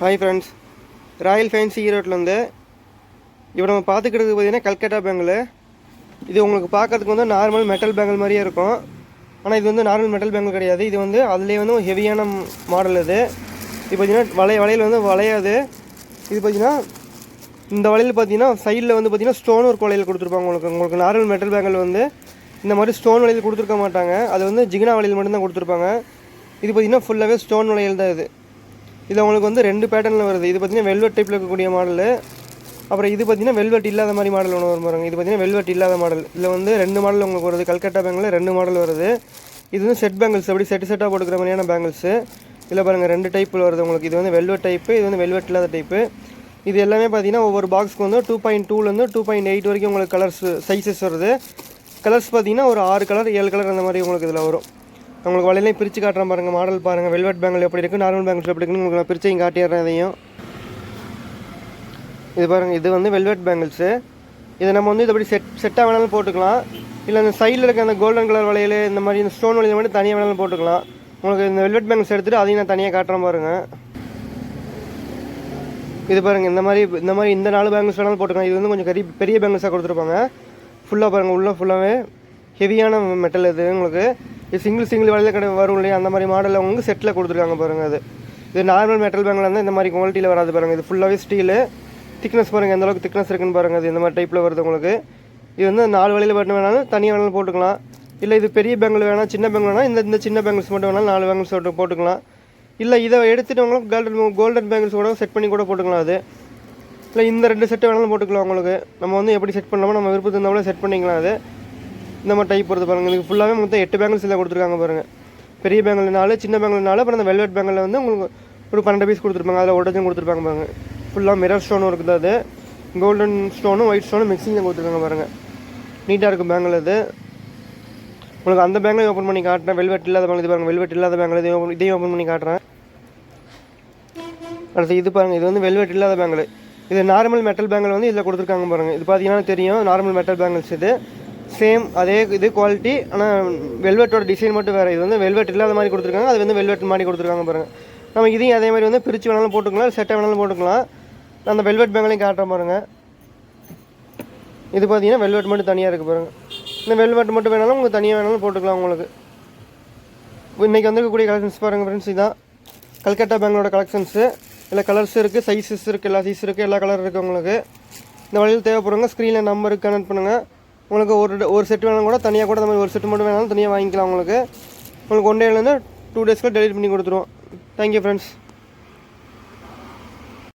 Hi friends Royal fancy ஈரோட்டிலேருந்து இப்போ நம்ம பார்த்துக்கிறது பார்த்தீங்கன்னா கல்கட்டா பேங்கிள் இது உங்களுக்கு பார்க்கறதுக்கு வந்து நார்மல் மெட்டல் பேங்கிள் மாதிரியே இருக்கும். ஆனால் இது வந்து நார்மல் மெட்டல் பேங்கிள் கிடையாது. இது வந்து அதுலேயே வந்து ஹெவியான மாடல் இது. இது பார்த்தீங்கன்னா வளைய வளையல் வந்து வளையாது. இது பார்த்தீங்கன்னா இந்த வளையல் பார்த்தீங்கன்னா சைடில் வந்து பார்த்தீங்கன்னா ஸ்டோன் ஒர்க் வளையல் கொடுத்துருப்பாங்க உங்களுக்கு. உங்களுக்கு நார்மல் மெட்டல் பேங்கிள் வந்து இந்த மாதிரி ஸ்டோன் வளையல் கொடுத்துருக்க மாட்டாங்க. அது வந்து ஜிகினா வளையல் மட்டும்தான் கொடுத்துருப்பாங்க. இது பார்த்தீங்கன்னா ஃபுல்லாகவே ஸ்டோன் வளையல் தான் இது. இது உங்களுக்கு வந்து ரெண்டு பேட்டர்னில் வருது. இது பார்த்தீங்கன்னா வெல்வெட் டைப்பில் இருக்கக்கூடிய மாடலு அப்புறம் இது பார்த்தீங்கன்னா வெல்வெட் இல்லாத மாதிரி மாடல் ஒன்று வரும் பாருங்க. இது பார்த்தீங்கன்னா வெல்வெட் இல்லாத மாடல் இதில் வந்து ரெண்டு மாடல் உங்களுக்கு வருது. கல்கட்டா பேங்கில் ரெண்டு மாடல் வருது. இது வந்து செட் பேங்கிள்ஸ் அப்படி செட் செட்டாக போட்டுக்கிற மாதிரியான பேங்கிள்ஸு இதில் பாருங்கள் ரெண்டு டைப்பில் வருது உங்களுக்கு. இது வந்து வெல்வெட் டைப்பு இது வந்து வெல்வெட் இல்லாத டைப்பு இது எல்லாமே பார்த்தீங்கன்னா ஒவ்வொரு பாக்ஸ்க்கு வந்து டூ பாயிண்ட் டூலேருந்து டூ பாயிண்ட் எயிட் வரைக்கும் உங்களுக்கு கலர்ஸ் சைஸஸ் வருது. கலர்ஸ் பார்த்தீங்கன்னா ஒரு ஆறு கலர் ஏழு கலர் அந்த மாதிரி உங்களுக்கு இதில் வரும். உங்களுக்கு வலையிலையும் பிரித்து காட்டுறேன் பாருங்கள் மாடல் பாருங்கள் வெல்வெட் பேங்கில் எப்படி இருக்குது நார்மல் பேங்கில் எப்படி இருக்குன்னு உங்களுக்கு நான் பிரிச்சையும் காட்டிடுறேன் இதையும். இது பாருங்கள் இது வந்து வெல்வெட் பேங்கிள்ஸு இதை நம்ம வந்து இதப்படி செட் செட்டாக வேணாலும் போட்டுக்கலாம். இல்லை அந்த சைடில் இருக்க அந்த கோல்டன் கலர் வளையல் இந்த மாதிரி இந்த ஸ்டோன் வளையல் மட்டும் தனியாக வேணாலும் போட்டுக்கலாம். உங்களுக்கு இந்த வெல்வெட் பேங்கிள்ஸ் எடுத்துகிட்டு அதையும் நான் தனியாக காட்டுறேன் பாருங்கள் இது பாருங்கள் இந்த மாதிரி இந்த மாதிரி இந்த நாலு பேங்கிள்ஸ் வேணாலும் போட்டுக்கலாம். இது வந்து கொஞ்சம் பெரிய பெரிய பேங்கிள்ஸாக கொடுத்துருப்பாங்க. ஃபுல்லாக பாருங்கள் உள்ளே ஃபுல்லாகவே ஹெவியான மெட்டல் இது உங்களுக்கு. இது சிங்கிள் சிங்கிள் வலையில் கடை வரும் இல்லையா? அந்த மாதிரி மாடலில் உங்களுக்கு செட்டில் கொடுத்துருக்காங்க பாருங்கள் அது. இது நார்மல் மெட்டல் பேங்கில் இருந்தால் இந்த மாதிரி குவாலிட்டியில் வராது பாருங்கள் இது ஃபுல்லாகவே ஸ்டீலு திக்னஸ் பாருங்கள் எந்த அளவுக்கு திக்னஸ் இருக்குன்னு பாருங்கள் அது இந்த மாதிரி டைப்பில் வருது உங்களுக்கு. இது வந்து நாலு வலையில் பட்டு வேணாலும் தனியாக வேணாலும் போட்டுக்கலாம். இல்லை இது பெரிய பேங்கிள் வேணால் சின்ன பேங்கிள் வேணால் இந்த இந்த சின்ன பேங்கிள்ஸ் மட்டும் வேணாலும் நாலு பேங்கிள்ஸ் மட்டும் போட்டுக்கலாம். இல்லை இதை எடுத்துகிட்டு உங்களுக்கு கோல்டன் கோல்டன் பேங்கிள்ஸ் கூட செட் பண்ணி கூட போட்டுக்கலாம் அது. இல்லை இந்த ரெண்டு செட்டு வேணாலும் போட்டுக்கலாம் உங்களுக்கு. நம்ம வந்து எப்படி செட் பண்ணலாமோ நம்ம விருப்பத்து இருந்தாலும் செட் பண்ணிக்கலாம் அது. இந்த மாதிரி டைப் வருது பாருங்கள் இதுக்கு ஃபுல்லாகவே மொத்தம் எட்டு பேங்கிள்ஸ் இதில் கொடுத்துருக்காங்க பாருங்கள் பெரிய பேங்கில் நாலு சின்ன பேங்கில் நாலு அப்புறம் அந்த வெல்வெட் பேங்கில் வந்து உங்களுக்கு ஒரு பன்னெண்டு பீஸ் கொடுத்துருப்பாங்க. அதில் உடஞ்சும் கொடுத்துருப்பாங்க பாருங்க. ஃபுல்லாக மிரர் ஸ்டோனும் இருக்குது அது. கோல்டன் ஸ்டோனும் ஒயிட் ஸ்டோனும் மிக்சிங் கொடுத்துருக்காங்க பாருங்கள் நீட்டாக இருக்கும் பேங்கில் இது உங்களுக்கு அந்த பேங்கில் ஓப்பன் பண்ணி காட்டுறேன். வெல்வெட் இல்லாத பேங்கில் இது பாருங்கள் வெல்வெட் இல்லாத பேங்கில் இதையும் இதையும் ஓப்பன் பண்ணி காட்டுறேன். அடுத்து இது பாருங்கள் இது வந்து வெல்வெட் இல்லாத பேங்கில் இது நார்மல் மெட்டல் பேங்கில் வந்து இதில் கொடுத்துருக்காங்க பாருங்கள் இது பார்த்தீங்கன்னா தெரியும். நார்மல் மெட்டல் பேங்கிள்ஸ் இது. சேம் அதே இது குவாலிட்டி ஆனால் வெல்வெட்டோட டிசைன் மட்டும் வேறு. இது வந்து வெல்வெட் இல்லாத மாதிரி கொடுத்துருக்காங்க. அது வந்து வெல்வெட் மாதிரி கொடுத்துருக்காங்க பாருங்கள் நம்ம இதையும் அதே மாதிரி வந்து பிரித்து வேணாலும் போட்டுக்கலாம் செட்டை வேணாலும் போட்டுக்கலாம். நான் அந்த வெல்வெட் பேங்கலையும் காட்டுறேன் பாருங்கள் இது பார்த்தீங்கன்னா வெல்வெட் மட்டும் தனியாக இருக்குது பாருங்கள் இந்த வெல்வெட் மட்டும் வேணாலும் உங்களுக்கு தனியாக வேணாலும் போட்டுக்கலாம் உங்களுக்கு. இன்றைக்கி வந்திருக்கக்கூடிய கலெக்ஷன்ஸ் பாருங்கள் ஃப்ரெண்ட்ஸ் இதான். கல்கட்டா பேங்கோட கலெக்ஷன்ஸு இல்லை கலர்ஸ் இருக்குது சைஸஸ் இருக்குது எல்லா சைஸ் இருக்குது எல்லா கலர் இருக்குது உங்களுக்கு. இந்த வழியில் தேவைப்படுங்க ஸ்க்ரீனில் நம்பருக்கு கனெக்ட் பண்ணுங்கள் உங்களுக்கு ஒரு ஒரு செட் வேணாலும் கூட தனியாக கூட நம்ம மாதிரி ஒரு செட் மட்டும் வேணாலும் தனியாக வாங்கிக்கலாம் உங்களுக்கு. உங்களுக்கு ஒன் டேலேருந்து டூ டேஸ்க்கு டெலிவரி பண்ணி கொடுத்துருவோம். Thank you friends